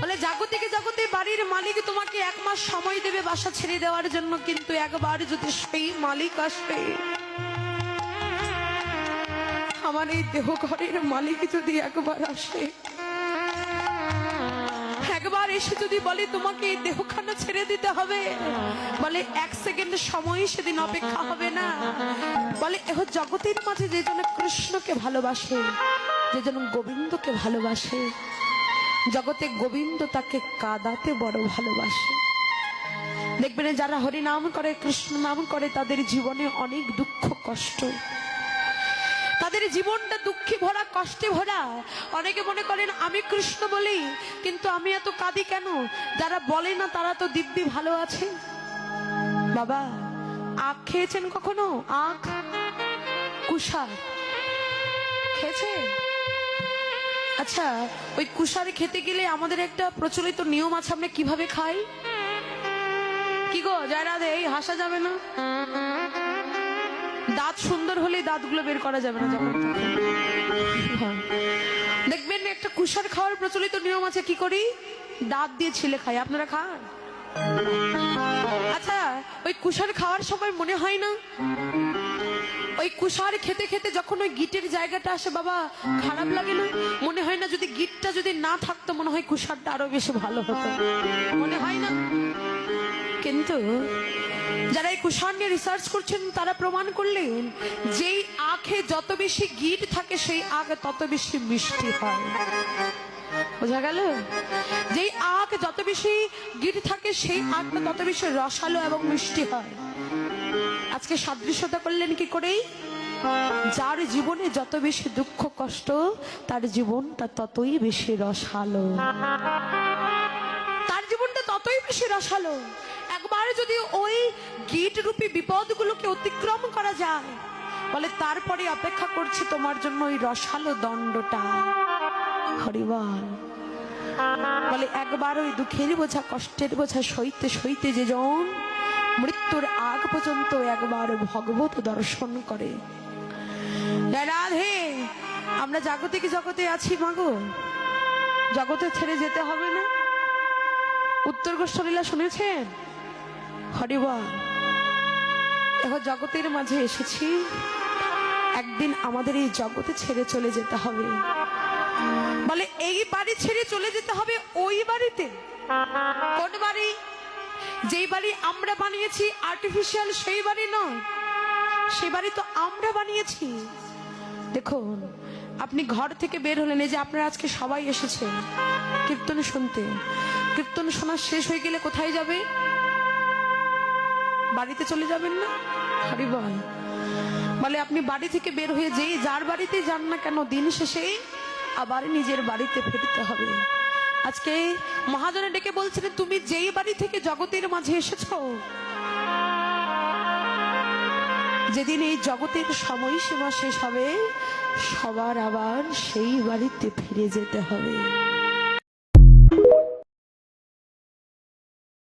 বলে, জাগতিক জগতে বাড়ির মালিক তোমাকে এক মাস সময় দেবে বাসা ছেড়ে দেওয়ার জন্য, কিন্তু একবার যদি সেই মালিক আসবে আমার এই দেহ ঘরের মালিক যদি একবার আসে, একবার এসে যদি বলে, তোমাকে দেহখানা ছেড়ে দিতে হবে, বলে, এক সেকেন্ড সময় সেদিন অপেক্ষা হবে না। বলে এহ জগতের মাঝে যে জন কৃষ্ণকে ভালোবাসে, যে জন গোবিন্দকে ভালোবাসে। জগতে গোবিন্দ তাকে কাদাতে বড় ভালোবাসে। দেখবেন যারা হরি নাম করে, কৃষ্ণ নাম করে, তাদের জীবনে অনেক দুঃখ, কষ্ট। তাদের জীবনটা দুঃখে ভরা, কষ্টে ভরা। অনেকে মনে করেন, আমি কৃষ্ণ বলি, কিন্তু আমি এত কাঁদি কেন? যারা বলে না, তারা তো দিব্যি ভালো আছে। বাবা, আখ খেয়েছেন কখনো? আখ? কুষার। খেয়েছেন? আচ্ছা ওই কুষারে খেতে গেলে আমাদের একটা প্রচলিত নিয়ম আছে আমরা কীভাবে খাই? কি গো যারা এই হাসা যাবে না? দাঁত সুন্দর হলে দাঁতগুলো বের করা যাবে না যখন। দেখবেন একটা কুষার খাওয়ার প্রচলিত নিয়ম আছে, কি করি? দাঁত দিয়ে ছিলে খাই, আপনারা খান? আচ্ছা ওই কুষার খাওয়ার সময় মনে হয় না? ওই কুষার খেতে খেতে যখন ওই গিটের জায়গাটা আসে, বাবা, খারাপ লাগে মনে হয় না যদি গিটটা যদি না থাকতো, মনে হয় কুষারটা আরও বেশি ভালো হতো। মনে হয় না? কিন্তু যারা এই কুষার নিয়ে রিসার্চ করছেন, তারা প্রমাণ করলেন, যেই আখে যত বেশি গিট থাকে, সেই আখ তত বেশি মিষ্টি হয়। বোঝা গেল? যেই আখ যত বেশি গিট থাকে, সেই আখটা তত বেশি রসালো এবং মিষ্টি হয়। আজকে সাদৃশ্যতা করলেন কি করেই? যার জীবনে যত বেশি দুঃখ, কষ্ট, তার জীবনটা ততই বেশি রসালো। তার জীবনটা ততই বেশি রসালো। একবার যদি ওই গিট রূপী বিপদগুলোকে অতিক্রম করা যায়, বলে তারপরে অপেক্ষা করছি তোমার জন্য ওই রসালো দণ্ডটা। হরিবল বলে একবার ওই দুঃখের বোঝা, কষ্টের বোঝা সইতে সইতে যে জন মৃত্যুর আগ পর্যন্ত একবার ভগবত দর্শন করে। আমরা জাগতিক জগতে আছি মাগো জগতে ছেড়ে যেতে হবে না। উত্তর গোষ্ঠলীলা শুনেছেন? হরিবল এখন জগতের মাঝে এসেছি। একদিন আমাদের এই জগতে ছেড়ে চলে যেতে হবে। বলে, এই বাড়ি ছেড়ে চলে যেতে হবে ওই বাড়িতে। কোন বাড়ি? যেই বাড়ি আমরা বানিয়েছি আর্টিফিশিয়াল সেই বাড়ি নয়। সেই বাড়ি তো আমরা বানিয়েছি। দেখুন, আপনি ঘর থেকে বের হলেন, এই যে আপনারা আজকে সবাই এসেছেন। কীর্তন শুনতে। কীর্তন শোনা শেষ হয়ে গেলে কোথায় যাবে? বাড়িতে চলে যাবেন না? হরি বল বলে আপনি বাড়ি থেকে বের হয়ে যেই যার বাড়িতে যান না কেন, দিন শেষে আবার নিজের বাড়িতে ফিরতে হবে। আজকে মহাজনে ডেকে বলছিলেন, তুমি যেই বাড়ি থেকে জগতের মাঝে এসেছ, যেদিন এই জগতের সময়সীমা শেষ হবে, সবার আবার সেই বাড়িতে ফিরে যেতে হবে।